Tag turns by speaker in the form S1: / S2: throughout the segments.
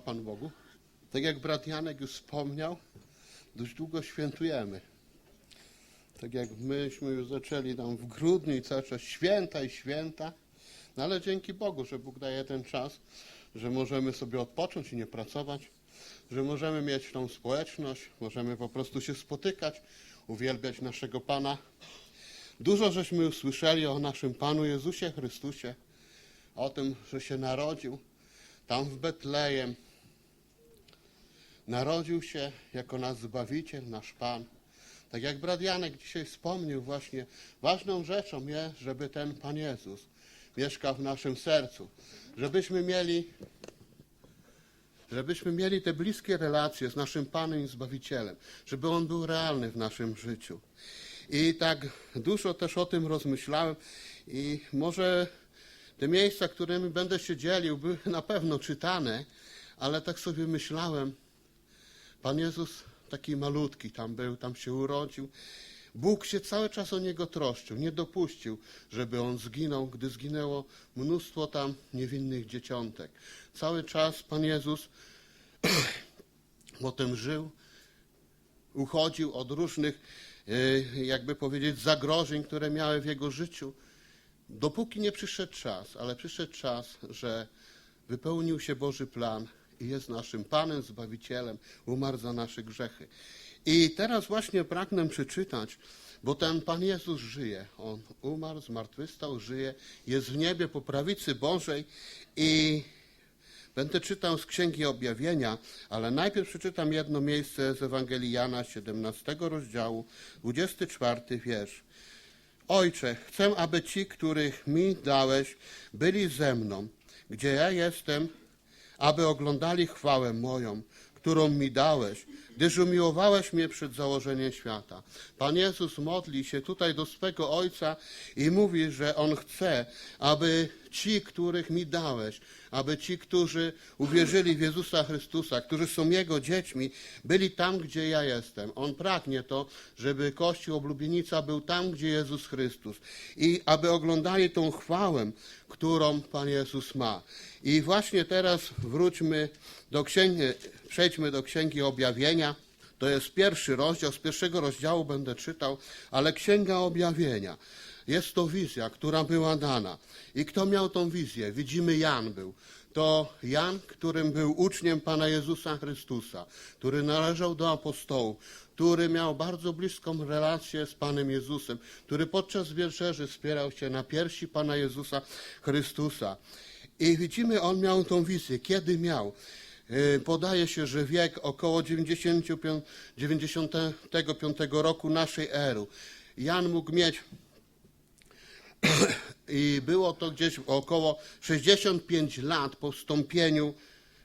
S1: Chwała Bogu. Tak jak brat Janek już wspomniał, dość długo świętujemy. Tak jak myśmy już zaczęli tam w grudniu i cały czas święta i święta. No ale dzięki Bogu, że Bóg daje ten czas, że możemy sobie odpocząć i nie pracować, że możemy mieć tą społeczność, możemy po prostu się spotykać, uwielbiać naszego Pana. Dużo żeśmy usłyszeli o naszym Panu Jezusie Chrystusie, o tym, że się narodził tam w Betlejem. Narodził się jako nasz Zbawiciel, nasz Pan. Tak jak brat Janek dzisiaj wspomniał właśnie, ważną rzeczą jest, żeby ten Pan Jezus mieszkał w naszym sercu. Żebyśmy mieli, żebyśmy mieli te bliskie relacje z naszym Panem i Zbawicielem. Żeby On był realny w naszym życiu. I tak dużo też o tym rozmyślałem i może te miejsca, którymi będę się dzielił, były na pewno czytane, ale tak sobie myślałem, Pan Jezus taki malutki tam był, tam się urodził. Bóg się cały czas o niego troszczył, nie dopuścił, żeby on zginął, gdy zginęło mnóstwo tam niewinnych dzieciątek. Cały czas Pan Jezus potem żył, uchodził od różnych, e, jakby powiedzieć, zagrożeń, które miały w jego życiu, dopóki nie przyszedł czas, ale przyszedł czas, że wypełnił się Boży plan i jest naszym Panem, Zbawicielem, umarł za nasze grzechy. I teraz właśnie pragnę przeczytać, bo ten Pan Jezus żyje. On umarł, zmartwychwstał, żyje, jest w niebie po prawicy Bożej i Będę czytał z Księgi Objawienia, ale najpierw przeczytam jedno miejsce z Ewangelii Jana, 17 rozdziału, 24 wiersz. Ojcze, chcę, aby ci, których mi dałeś, byli ze mną, gdzie ja jestem, aby oglądali chwałę moją, którą mi dałeś, gdyż umiłowałeś mnie przed założeniem świata. Pan Jezus modli się tutaj do swego Ojca i mówi, że On chce, aby ci, których mi dałeś, aby ci, którzy uwierzyli w Jezusa Chrystusa, którzy są Jego dziećmi, byli tam, gdzie ja jestem. On pragnie to, żeby Kościół Oblubienica był tam, gdzie Jezus Chrystus i aby oglądali tą chwałę, którą Pan Jezus ma. I właśnie teraz wróćmy do księgi, przejdźmy do Księgi Objawienia. To jest pierwszy rozdział, z pierwszego rozdziału będę czytał, ale Księga Objawienia. Jest to wizja, która była dana. I kto miał tą wizję? Widzimy Jan był. To Jan, którym był uczniem Pana Jezusa Chrystusa, który należał do apostołów, który miał bardzo bliską relację z Panem Jezusem, który podczas wieczerzy wspierał się na piersi Pana Jezusa Chrystusa. I widzimy, on miał tą wizję. Kiedy miał? Yy, Podaje się, że wiek około 95, 95 roku naszej ery. Jan mógł mieć i było to gdzieś około 65 lat po wstąpieniu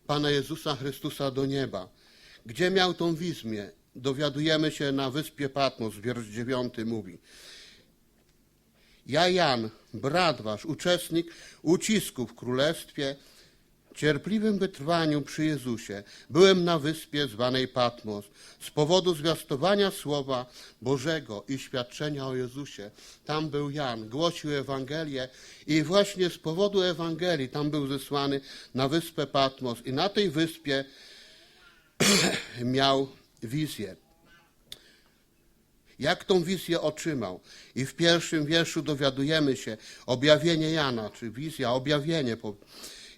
S1: Pana Jezusa Chrystusa do nieba. Gdzie miał tą wizję? Dowiadujemy się na wyspie Patmos, wiersz 9 mówi. Ja, Jan, brat wasz, uczestnik ucisku w królestwie, cierpliwym wytrwaniu przy Jezusie, byłem na wyspie zwanej Patmos z powodu zwiastowania Słowa Bożego i świadczenia o Jezusie. Tam był Jan, głosił Ewangelię i właśnie z powodu Ewangelii tam był zesłany na wyspę Patmos i na tej wyspie miał wizję jak tą wizję otrzymał. I w pierwszym wierszu dowiadujemy się objawienie Jana, czy wizja, objawienie po-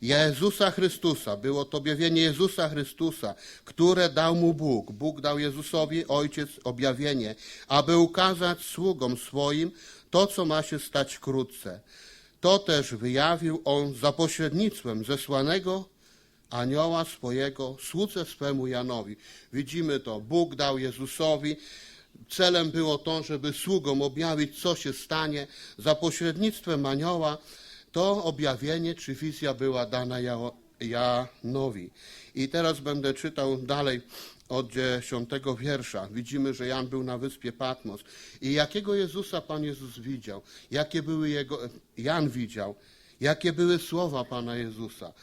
S1: Jezusa Chrystusa. Było to objawienie Jezusa Chrystusa, które dał mu Bóg. Bóg dał Jezusowi Ojciec objawienie, aby ukazać sługom swoim to, co ma się stać wkrótce. To też wyjawił on za pośrednictwem zesłanego anioła swojego, słudze swemu Janowi. Widzimy to. Bóg dał Jezusowi. Celem było to, żeby sługom objawić, co się stanie. Za pośrednictwem anioła to objawienie czy wizja była dana Ja- Janowi. I teraz będę czytał dalej od dziesiątego wiersza. Widzimy, że Jan był na wyspie Patmos. I jakiego Jezusa Pan Jezus widział? Jakie były jego, Jan widział? Jakie były słowa Pana Jezusa?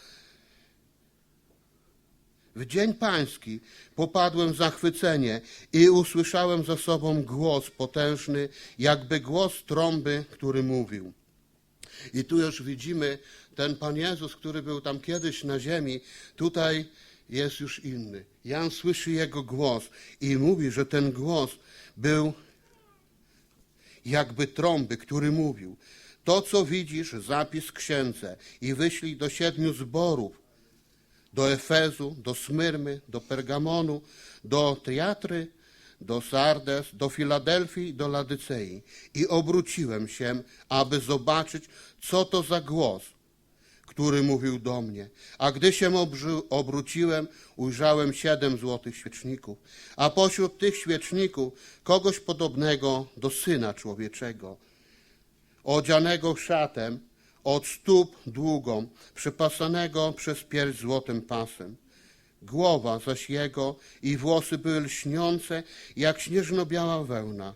S1: W dzień pański popadłem w zachwycenie i usłyszałem za sobą głos potężny, jakby głos trąby, który mówił. I tu już widzimy ten Pan Jezus, który był tam kiedyś na ziemi, tutaj jest już inny. Jan słyszy jego głos i mówi, że ten głos był jakby trąby, który mówił: To, co widzisz, zapis księdze i wyślij do siedmiu zborów: do Efezu, do Smyrmy, do Pergamonu, do Triatry, do Sardes, do Filadelfii, do Ladycei. I obróciłem się, aby zobaczyć, co to za głos, który mówił do mnie. A gdy się obróciłem, ujrzałem siedem złotych świeczników, a pośród tych świeczników kogoś podobnego do Syna Człowieczego, odzianego szatem od stóp długą, przypasanego przez pierś złotym pasem. Głowa zaś jego i włosy były lśniące jak śnieżno-biała wełna,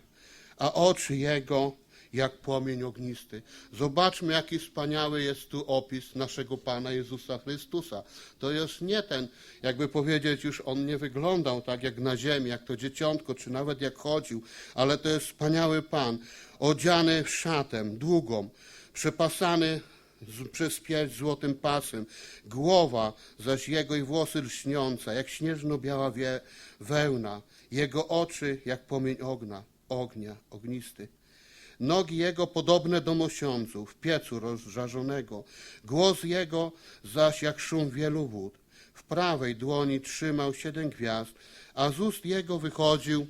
S1: a oczy jego jak płomień ognisty. Zobaczmy, jaki wspaniały jest tu opis naszego Pana Jezusa Chrystusa. To jest nie ten, jakby powiedzieć, już on nie wyglądał tak jak na ziemi, jak to dzieciątko, czy nawet jak chodził, ale to jest wspaniały Pan, odziany szatem długą, przepasany pierś złotym pasem, głowa zaś jego i włosy lśniące, jak śnieżno-biała wie, wełna, jego oczy jak płomień ognia, ognia, ognisty. Nogi jego podobne do mosiądzu w piecu rozżarzonego, głos jego zaś jak szum wielu wód. W prawej dłoni trzymał siedem gwiazd, a z ust jego wychodził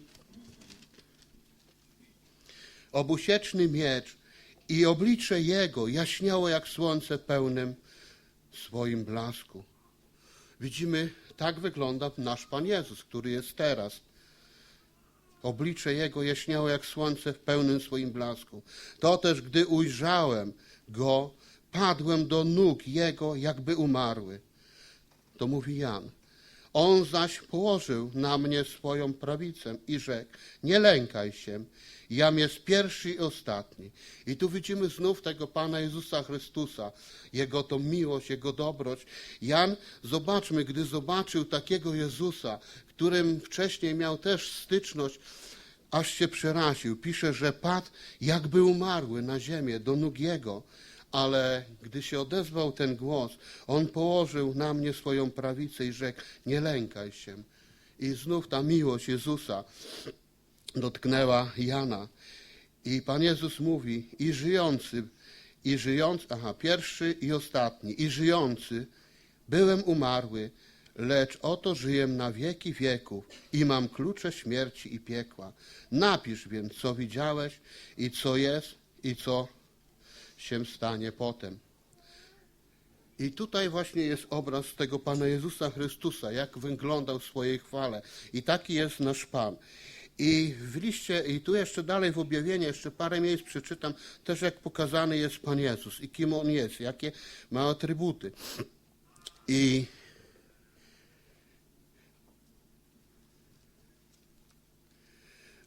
S1: obusieczny miecz i oblicze jego jaśniało jak słońce pełnym swoim blasku. Widzimy, tak wygląda nasz Pan Jezus, który jest teraz. Oblicze Jego jaśniało jak słońce w pełnym swoim blasku. To też, gdy ujrzałem Go, padłem do nóg Jego, jakby umarły. To mówi Jan. On zaś położył na mnie swoją prawicę i rzekł, nie lękaj się, jam jest pierwszy i ostatni. I tu widzimy znów tego Pana Jezusa Chrystusa, Jego tą miłość, Jego dobroć. Jan, zobaczmy, gdy zobaczył takiego Jezusa, którym wcześniej miał też styczność, aż się przeraził. Pisze, że padł jakby umarły na ziemię do nóg Jego. Ale gdy się odezwał ten głos, on położył na mnie swoją prawicę i rzekł: Nie lękaj się. I znów ta miłość Jezusa dotknęła Jana. I Pan Jezus mówi: I żyjący, i żyjący, aha, pierwszy i ostatni, i żyjący, byłem umarły, lecz oto żyję na wieki wieków i mam klucze śmierci i piekła. Napisz więc, co widziałeś i co jest i co się stanie potem. I tutaj właśnie jest obraz tego Pana Jezusa Chrystusa, jak wyglądał w swojej chwale. I taki jest nasz Pan. I w liście, i tu jeszcze dalej w objawieniu, jeszcze parę miejsc przeczytam, też jak pokazany jest Pan Jezus i kim On jest, jakie ma atrybuty. I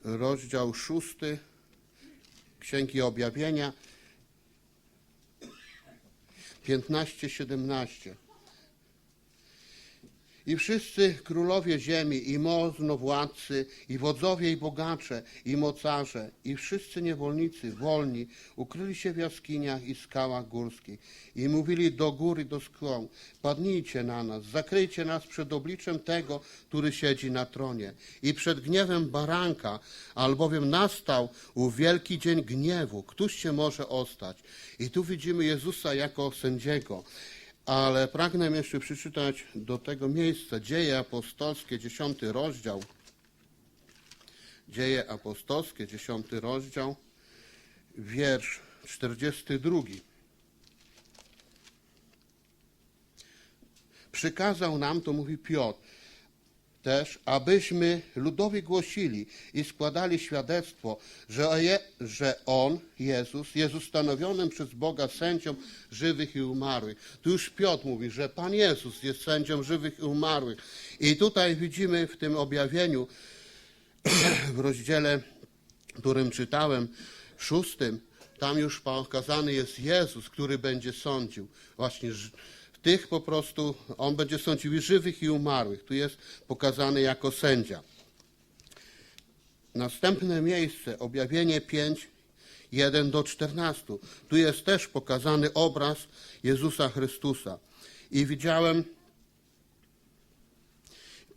S1: rozdział szósty Księgi Objawienia 15-17. I wszyscy królowie ziemi, i moznowładcy, i wodzowie, i bogacze, i mocarze, i wszyscy niewolnicy, wolni, ukryli się w jaskiniach i skałach górskich. I mówili do góry, do skał, padnijcie na nas, zakryjcie nas przed obliczem tego, który siedzi na tronie i przed gniewem baranka, albowiem nastał ów wielki dzień gniewu. Któż się może ostać? I tu widzimy Jezusa jako sędziego. Ale pragnę jeszcze przeczytać do tego miejsca Dzieje Apostolskie, dziesiąty rozdział. Dzieje Apostolskie, dziesiąty rozdział, wiersz 42. Przykazał nam, to mówi Piotr, też, abyśmy ludowi głosili i składali świadectwo, że, je, że On, Jezus, jest ustanowionym przez Boga sędzią żywych i umarłych. Tu już Piotr mówi, że Pan Jezus jest sędzią żywych i umarłych. I tutaj widzimy w tym objawieniu, w rozdziale, którym czytałem, szóstym, tam już pokazany jest Jezus, który będzie sądził właśnie tych po prostu, on będzie sądził i żywych i umarłych. Tu jest pokazany jako sędzia. Następne miejsce, objawienie 5, 1 do 14. Tu jest też pokazany obraz Jezusa Chrystusa. I widziałem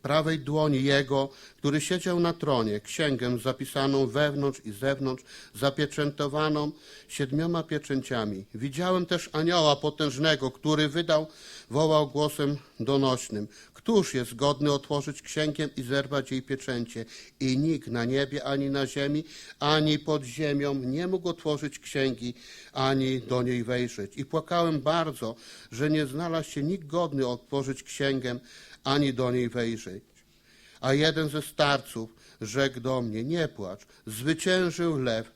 S1: prawej dłoni Jego, który siedział na tronie, księgę zapisaną wewnątrz i zewnątrz, zapieczętowaną siedmioma pieczęciami. Widziałem też anioła potężnego, który wydał, wołał głosem donośnym. Któż jest godny otworzyć księgę i zerwać jej pieczęcie? I nikt na niebie, ani na ziemi, ani pod ziemią nie mógł otworzyć księgi, ani do niej wejrzeć. I płakałem bardzo, że nie znalazł się nikt godny otworzyć księgę, ani do niej wejrzeć. A jeden ze starców rzekł do mnie, nie płacz, zwyciężył lew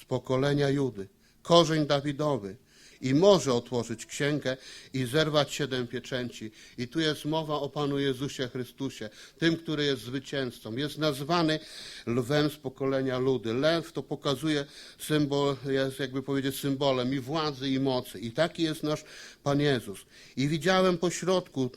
S1: z pokolenia Judy, korzeń Dawidowy i może otworzyć księgę i zerwać siedem pieczęci. I tu jest mowa o Panu Jezusie Chrystusie, tym, który jest zwycięzcą. Jest nazwany lwem z pokolenia ludy. Lew to pokazuje symbol, jest jakby powiedzieć symbolem i władzy i mocy. I taki jest nasz Pan Jezus. I widziałem pośrodku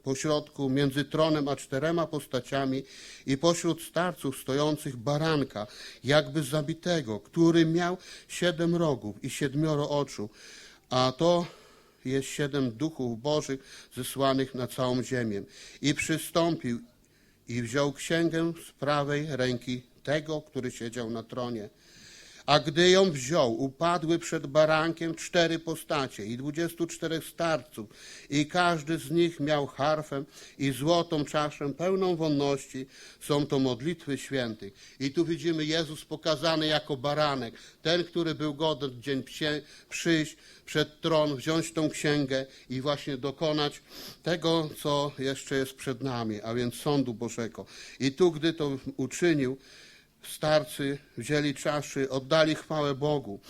S1: pośrodku między tronem a czterema postaciami i pośród starców stojących baranka, jakby zabitego, który miał siedem rogów i siedmioro oczu, a to jest siedem duchów bożych zesłanych na całą ziemię. I przystąpił i wziął księgę z prawej ręki tego, który siedział na tronie. A gdy ją wziął, upadły przed barankiem cztery postacie i dwudziestu czterech starców, i każdy z nich miał harfę i złotą czaszę pełną wonności. Są to modlitwy świętych. I tu widzimy Jezus pokazany jako baranek, ten, który był w dzień przyjść przed tron, wziąć tą księgę i właśnie dokonać tego, co jeszcze jest przed nami, a więc sądu Bożego. I tu, gdy to uczynił, starcy wzięli czaszy, oddali chwałę Bogu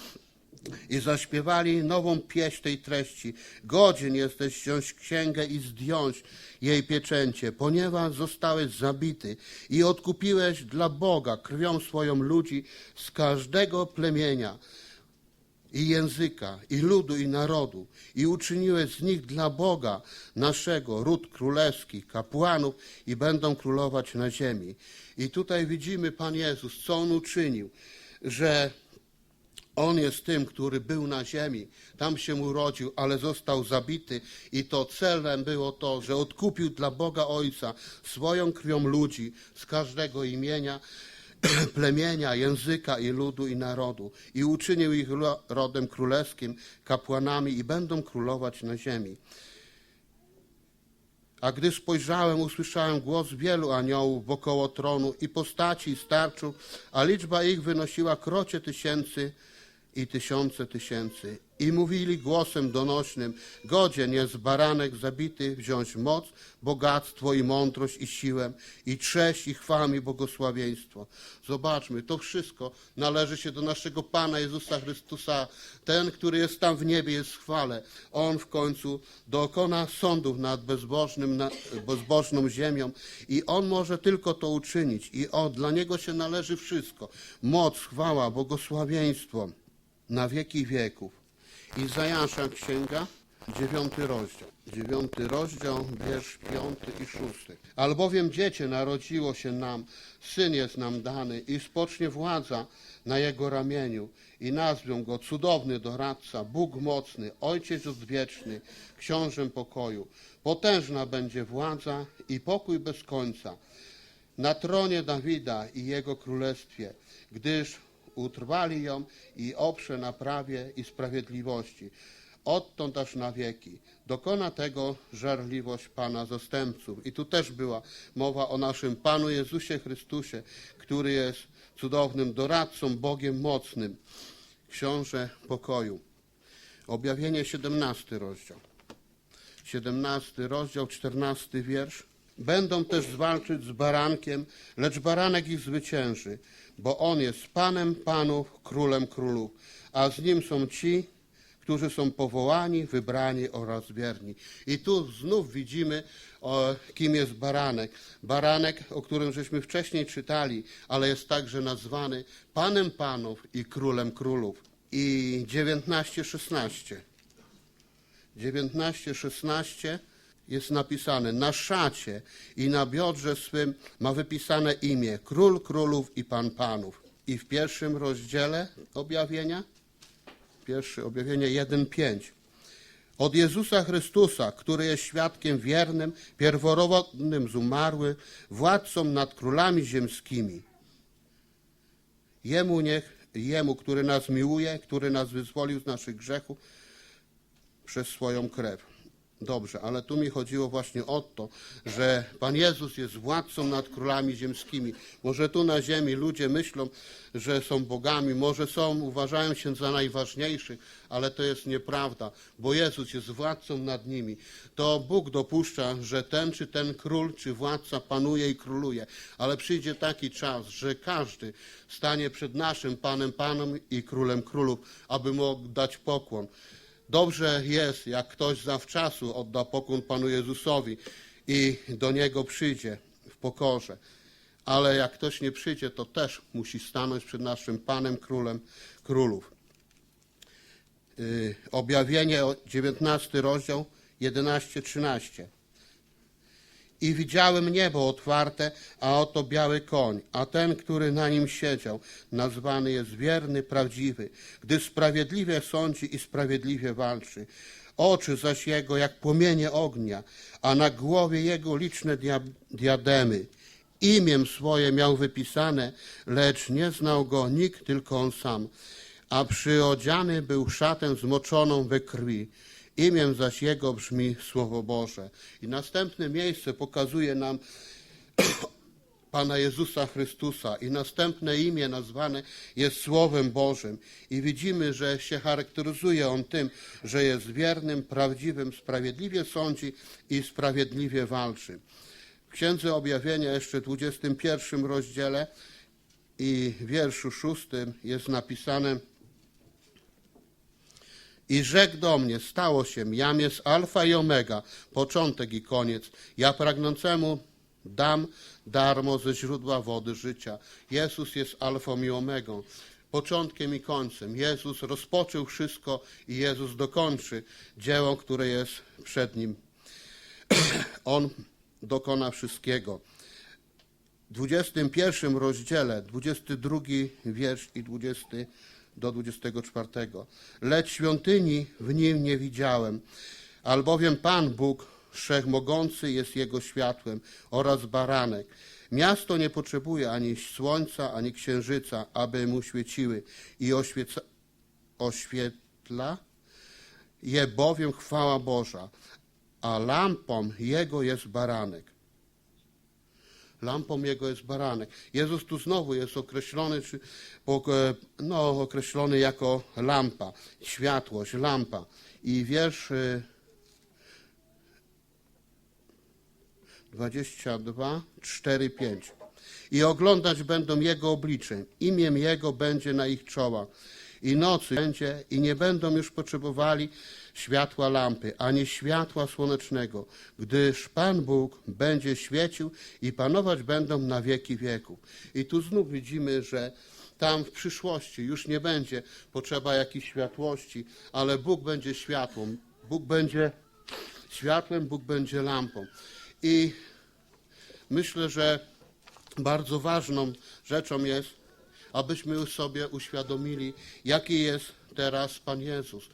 S1: i zaśpiewali nową pieśń tej treści. Godzien jesteś wziąć księgę i zdjąć jej pieczęcie, ponieważ zostałeś zabity i odkupiłeś dla Boga krwią swoją ludzi z każdego plemienia i języka, i ludu, i narodu, i uczyniłeś z nich dla Boga naszego ród królewski, kapłanów, i będą królować na ziemi. I tutaj widzimy Pan Jezus, co On uczynił, że On jest tym, który był na ziemi, tam się urodził, ale został zabity i to celem było to, że odkupił dla Boga Ojca swoją krwią ludzi z każdego imienia, plemienia, języka i ludu i narodu i uczynił ich ro- rodem królewskim, kapłanami i będą królować na ziemi. A gdy spojrzałem, usłyszałem głos wielu aniołów wokoło tronu i postaci i starczów, a liczba ich wynosiła krocie tysięcy i tysiące tysięcy. I mówili głosem donośnym, godzien jest baranek zabity wziąć moc, bogactwo i mądrość i siłę, i cześć i chwałę i błogosławieństwo. Zobaczmy, to wszystko należy się do naszego Pana Jezusa Chrystusa. Ten, który jest tam w niebie, jest w chwale. On w końcu dokona sądów nad bezbożnym, bezbożną ziemią i On może tylko to uczynić. I o, dla Niego się należy wszystko. Moc, chwała, błogosławieństwo na wieki wieków. Izajasza księga, dziewiąty rozdział. Dziewiąty rozdział, wiersz piąty i szósty. Albowiem dziecię narodziło się nam, syn jest nam dany i spocznie władza na jego ramieniu i nazwią go cudowny doradca, Bóg mocny, ojciec odwieczny, książę pokoju. Potężna będzie władza i pokój bez końca na tronie Dawida i jego królestwie, gdyż utrwali ją i oprze na prawie i sprawiedliwości. Odtąd aż na wieki. Dokona tego żarliwość Pana zastępców. I tu też była mowa o naszym Panu Jezusie Chrystusie, który jest cudownym doradcą, Bogiem mocnym, książę pokoju. Objawienie 17 rozdział. 17 rozdział, 14 wiersz. Będą też zwalczyć z barankiem, lecz baranek ich zwycięży, bo on jest Panem Panów, Królem Królów, a z nim są ci, którzy są powołani, wybrani oraz wierni. I tu znów widzimy, o, kim jest baranek. Baranek, o którym żeśmy wcześniej czytali, ale jest także nazwany Panem Panów i Królem Królów. I 19-16. 19-16 jest napisane na szacie i na biodrze swym ma wypisane imię Król Królów i Pan Panów. I w pierwszym rozdziale objawienia, pierwsze objawienie 1.5. Od Jezusa Chrystusa, który jest świadkiem wiernym, pierworodnym z umarłych, władcą nad królami ziemskimi. Jemu niech, Jemu, który nas miłuje, który nas wyzwolił z naszych grzechów przez swoją krew. Dobrze, ale tu mi chodziło właśnie o to, że Pan Jezus jest władcą nad królami ziemskimi. Może tu na ziemi ludzie myślą, że są bogami, może są, uważają się za najważniejszych, ale to jest nieprawda, bo Jezus jest władcą nad nimi. To Bóg dopuszcza, że ten czy ten król czy władca panuje i króluje, ale przyjdzie taki czas, że każdy stanie przed naszym Panem, Panem i Królem Królów, aby mógł dać pokłon. Dobrze jest, jak ktoś zawczasu odda pokłon Panu Jezusowi i do Niego przyjdzie w pokorze. Ale jak ktoś nie przyjdzie, to też musi stanąć przed naszym Panem, Królem Królów. Yy, Objawienie, o- 19 rozdział, 11-13. I widziałem niebo otwarte, a oto biały koń, a ten, który na nim siedział, nazwany jest wierny, prawdziwy, gdy sprawiedliwie sądzi i sprawiedliwie walczy. Oczy zaś jego jak płomienie ognia, a na głowie jego liczne dia- diademy. Imiem swoje miał wypisane, lecz nie znał go nikt, tylko on sam. A przyodziany był szatę zmoczoną we krwi. Imiem zaś jego brzmi Słowo Boże. I następne miejsce pokazuje nam Pana Jezusa Chrystusa i następne imię nazwane jest Słowem Bożym. I widzimy, że się charakteryzuje on tym, że jest wiernym, prawdziwym, sprawiedliwie sądzi i sprawiedliwie walczy. W Księdze Objawienia jeszcze w 21 rozdziale i wierszu 6 jest napisane i rzekł do mnie, stało się, jam jest alfa i omega, początek i koniec. Ja pragnącemu dam darmo ze źródła wody życia. Jezus jest alfą i omegą, początkiem i końcem. Jezus rozpoczął wszystko i Jezus dokończy dzieło, które jest przed Nim. On dokona wszystkiego. W 21 rozdziale, 22 wiersz i 20 do 24. Lecz świątyni w nim nie widziałem, albowiem Pan Bóg Wszechmogący jest jego światłem oraz baranek. Miasto nie potrzebuje ani słońca, ani księżyca, aby mu świeciły i oświeca, oświetla je bowiem chwała Boża, a lampą jego jest baranek. Lampą jego jest baranek. Jezus tu znowu jest określony, czy, po- no, określony jako lampa, światłość, lampa. I wiersz y, 22, 4, 5. I oglądać będą Jego obliczem, imię Jego będzie na ich czołach. I nocy będzie, i nie będą już potrzebowali światła lampy, ani światła słonecznego, gdyż Pan Bóg będzie świecił i panować będą na wieki wieków. I tu znów widzimy, że tam w przyszłości już nie będzie potrzeba jakiejś światłości, ale Bóg będzie światłem, Bóg będzie światłem, Bóg będzie lampą. I myślę, że bardzo ważną rzeczą jest, abyśmy sobie uświadomili, jaki jest teraz Pan Jezus.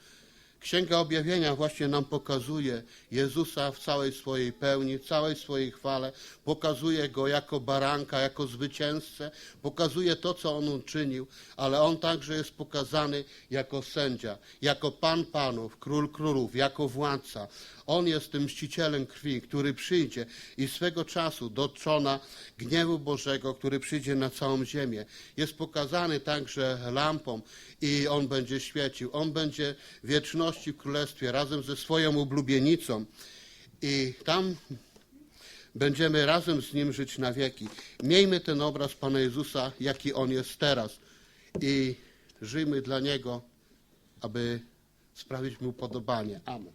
S1: Księga Objawienia właśnie nam pokazuje Jezusa w całej swojej pełni, całej swojej chwale, pokazuje Go jako baranka, jako zwycięzcę, pokazuje to, co On uczynił, ale On także jest pokazany jako sędzia, jako Pan Panów, Król Królów, jako władca. On jest tym mścicielem krwi, który przyjdzie i swego czasu doczona gniewu Bożego, który przyjdzie na całą ziemię. Jest pokazany także lampą i On będzie świecił. On będzie w wieczności w Królestwie razem ze swoją oblubienicą i tam będziemy razem z Nim żyć na wieki. Miejmy ten obraz Pana Jezusa, jaki On jest teraz i żyjmy dla Niego, aby sprawić Mu podobanie. Amen.